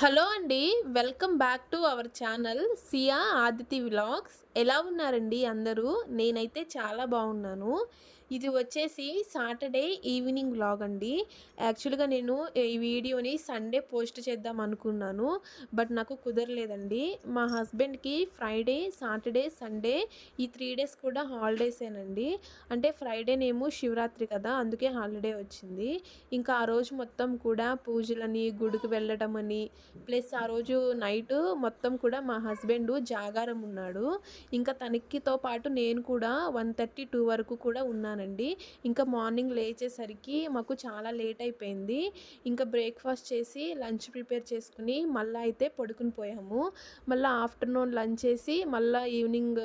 Hello అండి welcome back to our channel Siya Aditi vlogs. ఎలా ఉన్నారండి అందరూ? నేనైతే చాలా బాగున్నాను. ఇది వచ్చేసి సాటర్డే ఈవినింగ్ వ్లాగ్ అండి. యాక్చువల్గా నేను ఈ వీడియోని సండే పోస్ట్ చేద్దాం అనుకున్నాను బట్ నాకు కుదరలేదండి. మా హస్బెండ్కి ఫ్రైడే సాటర్డే సండే ఈ త్రీ డేస్ కూడా హాలిడేసేనండి. అంటే ఫ్రైడేనేమో శివరాత్రి కదా అందుకే హాలిడే వచ్చింది. ఇంకా ఆ రోజు మొత్తం కూడా పూజలని గుడికి వెళ్ళడం అని ప్లస్ ఆ రోజు నైట్ మొత్తం కూడా మా హస్బెండ్ జాగారం ఉన్నాడు. ఇంకా తనకితో పాటు నేను కూడా వన్ థర్టీ టూ వరకు కూడా ఉన్నాను. ఉన్నానండి ఇంకా మార్నింగ్ లేచేసరికి మాకు చాలా లేట్ అయిపోయింది. ఇంకా బ్రేక్ఫాస్ట్ చేసి లంచ్ ప్రిపేర్ చేసుకుని మళ్ళీ అయితే పడుకుని పోయాము. మళ్ళీ ఆఫ్టర్నూన్ లంచ్ చేసి మళ్ళీ ఈవినింగ్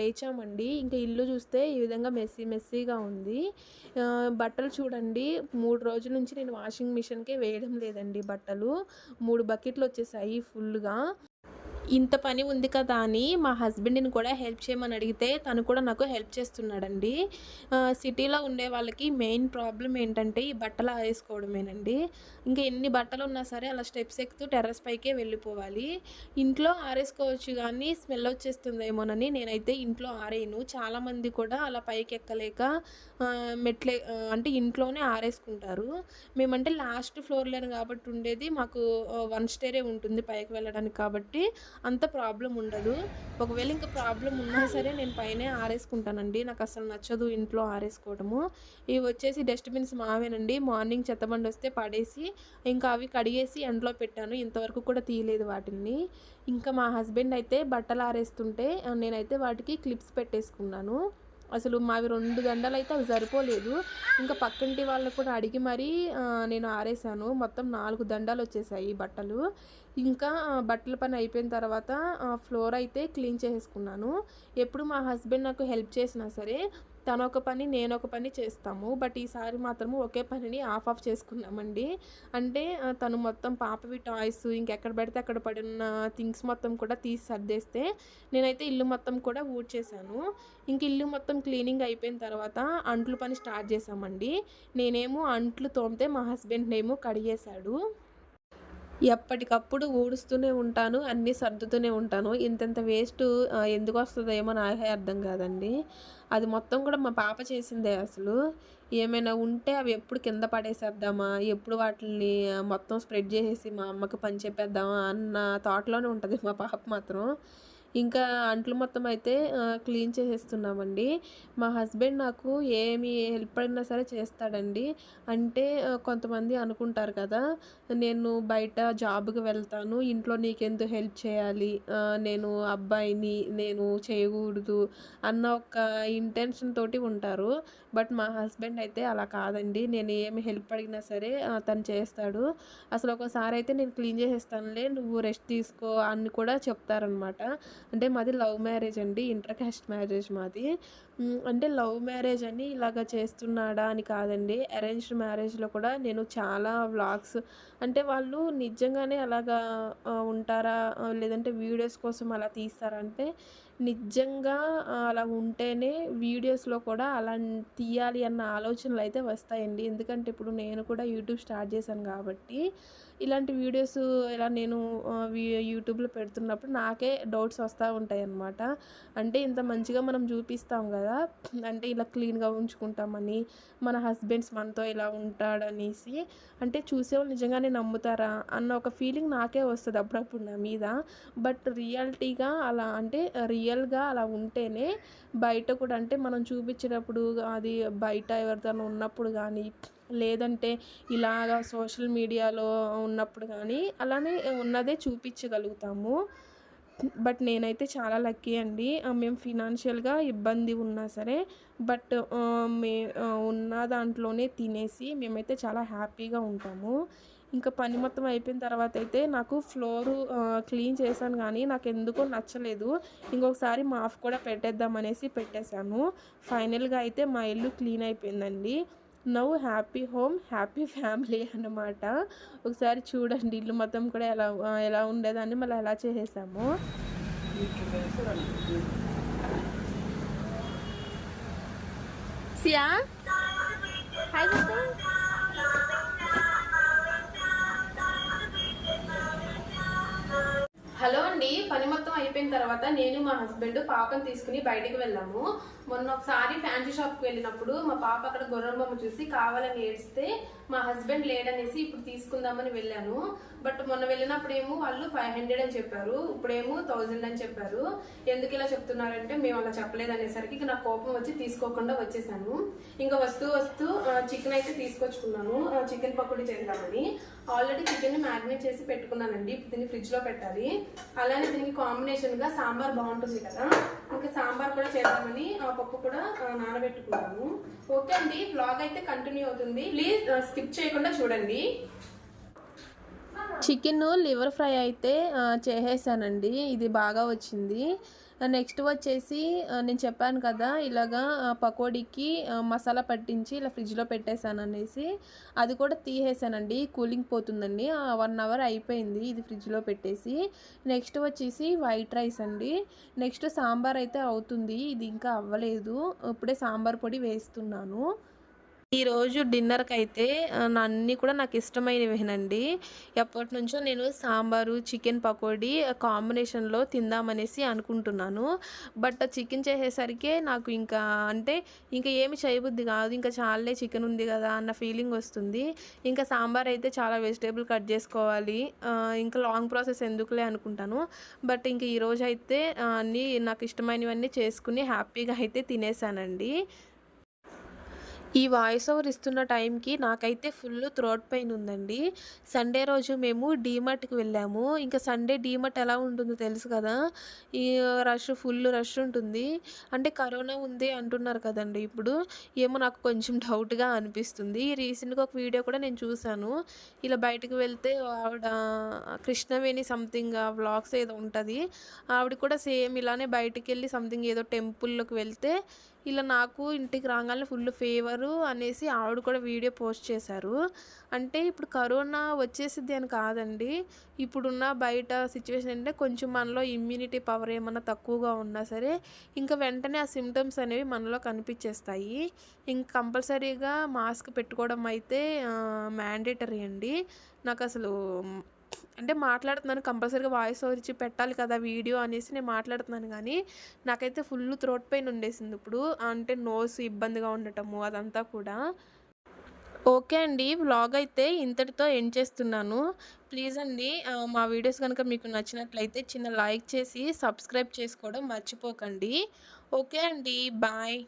లేచామండి. ఇంకా ఇల్లు చూస్తే ఈ విధంగా మెస్సీ మెస్సీగా ఉంది. బట్టలు చూడండి. మూడు రోజుల నుంచి నేను వాషింగ్ మిషన్కే వేయడం లేదండి బట్టలు. మూడు బకెట్లు వచ్చేసాయి ఫుల్గా ఇంత పని ఉంది కదా అని మా హస్బెండ్ని కూడా హెల్ప్ చేయమని అడిగితే తను కూడా నాకు హెల్ప్ చేస్తున్నాడండి. సిటీలో ఉండే వాళ్ళకి మెయిన్ ప్రాబ్లం ఏంటంటే ఈ బట్టలు ఆరేసుకోవడమేనండి. ఇంకా ఎన్ని బట్టలు ఉన్నా సరే అలా స్టెప్స్ ఎక్కుతూ టెర్రస్ పైకే వెళ్ళిపోవాలి. ఇంట్లో ఆరేసుకోవచ్చు కానీ స్మెల్ వచ్చేస్తుందేమోనని నేనైతే ఇంట్లో ఆరేయను. చాలామంది కూడా అలా పైకి ఎక్కలేక మెట్లే అంటే ఇంట్లోనే ఆరేసుకుంటారు. మేమంటే లాస్ట్ ఫ్లోర్లోనే కాబట్టి ఉండేది. మాకు వన్ స్టేరే ఉంటుంది పైకి వెళ్ళడానికి కాబట్టి అంత ప్రాబ్లం ఉండదు. ఒకవేళ ఇంకా ప్రాబ్లం ఉన్నా సరే నేను పైనే ఆరేసుకుంటానండి. నాకు అసలు నచ్చదు ఇంట్లో ఆరేసుకోవడము. ఇవి వచ్చేసి డస్ట్బిన్స్ మావేనండి. మార్నింగ్ చెత్తబండి వస్తే పడేసి ఇంకా అవి కడిగేసి ఎండలో పెట్టాను. ఇంతవరకు కూడా తీయలేదు వాటిని. ఇంకా మా హస్బెండ్ అయితే బట్టలు ఆరేస్తుంటే నేనైతే వాటికి క్లిప్స్ పెట్టేసుకున్నాను. అసలు మావి రెండు దండలు అయితే అవి సరిపోలేదు. ఇంకా పక్కింటి వాళ్ళని కూడా అడిగి మరీ నేను ఆరేసాను. మొత్తం నాలుగు దండాలు వచ్చేసాయి బట్టలు. ఇంకా బట్టల పని అయిపోయిన తర్వాత ఫ్లోర్ అయితే క్లీన్ చేసేసుకున్నాను. ఎప్పుడు మా హస్బెండ్ నాకు హెల్ప్ చేసినా సరే తన ఒక పని నేను ఒక పని చేస్తాము. బట్ ఈసారి మాత్రము ఒకే పనిని ఆఫ్ ఆఫ్ చేసుకున్నామండి. అంటే తను మొత్తం పాపవి టాయ్స్ ఇంకెక్కడ పడితే అక్కడ పడిన థింగ్స్ మొత్తం కూడా తీసి సర్దేస్తే నేనైతే ఇల్లు మొత్తం కూడా ఊడ్చేశాను. ఇంక ఇల్లు మొత్తం క్లీనింగ్ అయిపోయిన తర్వాత అంట్లు పని స్టార్ట్ చేసామండి నేనేమో అంట్లు తోమితే మా హస్బెండ్నేమో కడిగేశాడు. ఎప్పటికప్పుడు ఊడుస్తూనే ఉంటాను అన్నీ సర్దుతూనే ఉంటాను. ఇంతంత వేస్ట్ ఎందుకు వస్తుందేమో నాకే అర్థం కాదండి. అది మొత్తం కూడా మా పాప చేసిందే అసలు. ఏమైనా ఉంటే అవి ఎప్పుడు కింద పడేసేద్దామా ఎప్పుడు వాటిని మొత్తం స్ప్రెడ్ చేసేసి మా అమ్మకి పని చెప్పేద్దామా అన్న థాట్లోనే ఉంటుంది మా పాప మాత్రం. ఇంకా అంట్లు మొత్తం అయితే క్లీన్ చేసేస్తున్నామండి. మా హస్బెండ్ నాకు ఏమి హెల్ప్ అయినా సరే చేస్తాడండి. అంటే కొంతమంది అనుకుంటారు కదా నేను బయట జాబ్కి వెళ్తాను ఇంట్లో నీకెందుకు హెల్ప్ చేయాలి? నేను అబ్బాయిని నేను చేయకూడదు అన్న ఒక ఇంటెన్షన్ తోటి ఉంటారు. బట్ మా హస్బెండ్ అయితే అలా కాదండి. నేను ఏమి హెల్ప్ అడిగినా సరే తను చేస్తాడు. అసలు ఒకసారి అయితే నేను క్లీన్ చేసేస్తానులే నువ్వు రెస్ట్ తీసుకో అని కూడా చెప్తారనమాట. అంటే మాది లవ్ మ్యారేజ్ అండి ఇంటర్ క్యాస్ట్ మ్యారేజ్ మాది. అంటే లవ్ మ్యారేజ్ అని ఇలాగ చేస్తున్నాడా అని కాదండి. అరేంజ్డ్ మ్యారేజ్లో కూడా నేను చాలా వ్లాగ్స్ అంటే వాళ్ళు నిజంగానే అలాగా ఉంటారా లేదంటే వీడియోస్ కోసం అలా తీస్తారంటే నిజంగా అలా ఉంటేనే వీడియోస్లో కూడా అలా తీయాలి అన్న ఆలోచనలు అయితే వస్తాయండి. ఎందుకంటే ఇప్పుడు నేను కూడా యూట్యూబ్ స్టార్ట్ చేశాను కాబట్టి ఇలాంటి వీడియోస్ ఇలా నేను యూట్యూబ్లో పెడుతున్నప్పుడు నాకే డౌట్స్ వస్తూ ఉంటాయి అన్నమాట అంటే ఇంత మంచిగా మనం చూపిస్తాం కదా అంటే ఇలా క్లీన్గా ఉంచుకుంటామని మన హస్బెండ్స్ మనతో ఇలా ఉంటాడనేసి అంటే చూసేవాళ్ళు నిజంగానే నమ్ముతారా అన్న ఒక ఫీలింగ్ నాకే వస్తుంది అప్పుడప్పుడు నా మీద. బట్ రియాలిటీగా అలా అంటే రియల్గా అలా ఉంటేనే బయట కూడా అంటే మనం చూపించేటప్పుడు అది బయట ఎవరితోనో ఉన్నప్పుడు కానీ లేదంటే ఇలాగా సోషల్ మీడియాలో ఉన్నప్పుడు కానీ అలానే ఉన్నదే చూపించగలుగుతాము. బట్ నేనైతే చాలా లక్కీ అండి. మేము ఫినాన్షియల్గా ఇబ్బంది ఉన్నా సరే బట్ మే ఉన్న దాంట్లోనే తినేసి మేమైతే చాలా హ్యాపీగా ఉంటాము. ఇంకా పని మొత్తం అయిపోయిన తర్వాత అయితే నాకు ఫ్లోర్ క్లీన్ చేశాను కానీ నాకు ఎందుకో నచ్చలేదు. ఇంకొకసారి మాఫ్ కూడా పెట్టేద్దాం అనేసి పెట్టేశాను. ఫైనల్గా అయితే మా ఇల్లు క్లీన్ అయిపోయిందండి. నవ్వు హ్యాపీ హోమ్ హ్యాపీ ఫ్యామిలీ అన్నమాట. ఒకసారి చూడండి ఇల్లు మొత్తం కూడా ఎలా ఎలా ఉండేదాన్ని మళ్ళీ ఎలా చేసేసాము. సియా? హాయ్ హలో అండి పని అయిపోయిన తర్వాత నేను మా హస్బెండ్ పాపను తీసుకుని బయటికి వెళ్ళాము. మొన్న ఒకసారి ఫ్యాన్సీ షాప్కి వెళ్ళినప్పుడు మా పాప అక్కడ గొర్రెల బొమ్మ చూసి కావాలని ఏడిస్తే మా హస్బెండ్ లేడనేసి ఇప్పుడు తీసుకుందామని వెళ్ళాను. బట్ మొన్న వెళ్ళినప్పుడు ఏమో వాళ్ళు ఫైవ్ హండ్రెడ్ అని చెప్పారు. ఇప్పుడేమో థౌజండ్ అని చెప్పారు. ఎందుకు ఇలా చెప్తున్నారంటే మేము అలా చెప్పలేదు అనేసరికి ఇక నాకు కోపం వచ్చి తీసుకోకుండా వచ్చేసాను. ఇంకా వస్తూ వస్తూ చికెన్ అయితే తీసుకొచ్చుకున్నాను. చికెన్ పకోడీ చేద్దామని. ఆల్రెడీ చికెన్ మ్యారినేట్ చేసి పెట్టుకున్నానండి. ఇప్పుడు దీన్ని ఫ్రిడ్జ్లో పెట్టాలి. అలానే దీనికి కాంబినేషన్ గా సాంబార్ బాగుంటుంది కదా ఇంకా సాంబార్ కూడా చేద్దామని ఆ పప్పు కూడా నానబెట్టుకున్నాము. ఓకే అండి బ్లాగ్ అయితే కంటిన్యూ అవుతుంది. ప్లీజ్ స్కిప్ చేయకుండా చూడండి. చికెన్ లివర్ ఫ్రై అయితే చేసేసానండి. ఇది బాగా వచ్చింది. నెక్స్ట్ వచ్చేసి నేను చెప్పాను కదా ఇలాగా పకోడీకి మసాలా పట్టించి ఇలా ఫ్రిడ్జ్లో పెట్టేశాను అనేసి అది కూడా తీసేసానండి. కూలింగ్ పోతుందండి. వన్ అవర్ అయిపోయింది ఇది ఫ్రిడ్జ్లో పెట్టేసి. నెక్స్ట్ వచ్చేసి వైట్ రైస్ అండి. నెక్స్ట్ సాంబార్ అయితే అవుతుంది. ఇది ఇంకా అవ్వలేదు. ఇప్పుడే సాంబార్ పొడి వేస్తున్నాను. ఈరోజు డిన్నర్కి అయితే అన్నీ కూడా నాకు ఇష్టమైనవినండి. ఎప్పటి నుంచో నేను సాంబారు చికెన్ పకోడీ కాంబినేషన్లో తిందామనేసి అనుకుంటున్నాను. బట్ చికెన్ చేసేసరికి నాకు ఇంకా అంటే ఇంకా ఏమి చేయబుద్ది కాదు. ఇంకా చాలే చికెన్ ఉంది కదా అన్న ఫీలింగ్ వస్తుంది. ఇంకా సాంబార్ అయితే చాలా వెజిటేబుల్ కట్ చేసుకోవాలి. ఇంకా లాంగ్ ప్రాసెస్ ఎందుకులే అనుకుంటాను. బట్ ఇంకా ఈరోజు అయితే అన్నీ నాకు ఇష్టమైనవన్నీ చేసుకుని హ్యాపీగా అయితే తినేసానండి. ఈ వాయిస్ ఓవర్ ఇస్తున్న టైంకి నాకైతే ఫుల్ థ్రోట్ పెయిన్ ఉందండి. సండే రోజు మేము డీమార్ట్కి వెళ్ళాము. ఇంకా సండే డీమార్ట్ ఎలా ఉంటుందో తెలుసు కదా? ఈ రష్ ఫుల్ రష్ ఉంటుంది. అంటే కరోనా ఉంది అంటున్నారు కదండి ఇప్పుడు. ఏమో నాకు కొంచెం డౌట్గా అనిపిస్తుంది. రీసెంట్గా ఒక వీడియో కూడా నేను చూశాను. ఇలా బయటకు వెళ్తే ఆవిడ కృష్ణవేణి సంథింగ్ వ్లాగ్స్ ఏదో ఉంటుంది. ఆవిడ కూడా సేమ్ ఇలానే బయటికి వెళ్ళి సంథింగ్ ఏదో టెంపుల్లోకి వెళ్తే ఇలా నాకు ఇంటికి రాగానే ఫుల్ ఫేవరు అనేసి ఆవిడ కూడా వీడియో పోస్ట్ చేశారు. అంటే ఇప్పుడు కరోనా వచ్చేసిద్ది అని కాదండి. ఇప్పుడున్న బయట సిచ్యువేషన్ అంటే కొంచెం మనలో ఇమ్యూనిటీ పవర్ ఏమన్నా తక్కువగా ఉన్నా సరే ఇంకా వెంటనే ఆ సిమ్టమ్స్ అనేవి మనలో కనిపించేస్తాయి. ఇంక కంపల్సరీగా మాస్క్ పెట్టుకోవడం అయితే మ్యాండేటరీ అండి. నాకు అసలు అంటే మాట్లాడుతున్నాను కంపల్సరీగా వాయిస్ ఓవర్ ఇచ్చి పెట్టాలి కదా వీడియో అనేసి నేను మాట్లాడుతున్నాను కానీ నాకైతే ఫుల్ థ్రోట్ పెయిన్ ఉండేసింది ఇప్పుడు. అంటే నోస్ ఇబ్బందిగా ఉండటము అదంతా కూడా. ఓకే అండి వ్లాగ్ అయితే ఇంతటితో ఎండ్ చేస్తున్నాను. ప్లీజ్ అండి మా వీడియోస్ కనుక మీకు నచ్చినట్లయితే చిన్న లైక్ చేసి సబ్స్క్రైబ్ చేసుకోవడం మర్చిపోకండి. ఓకే అండి బాయ్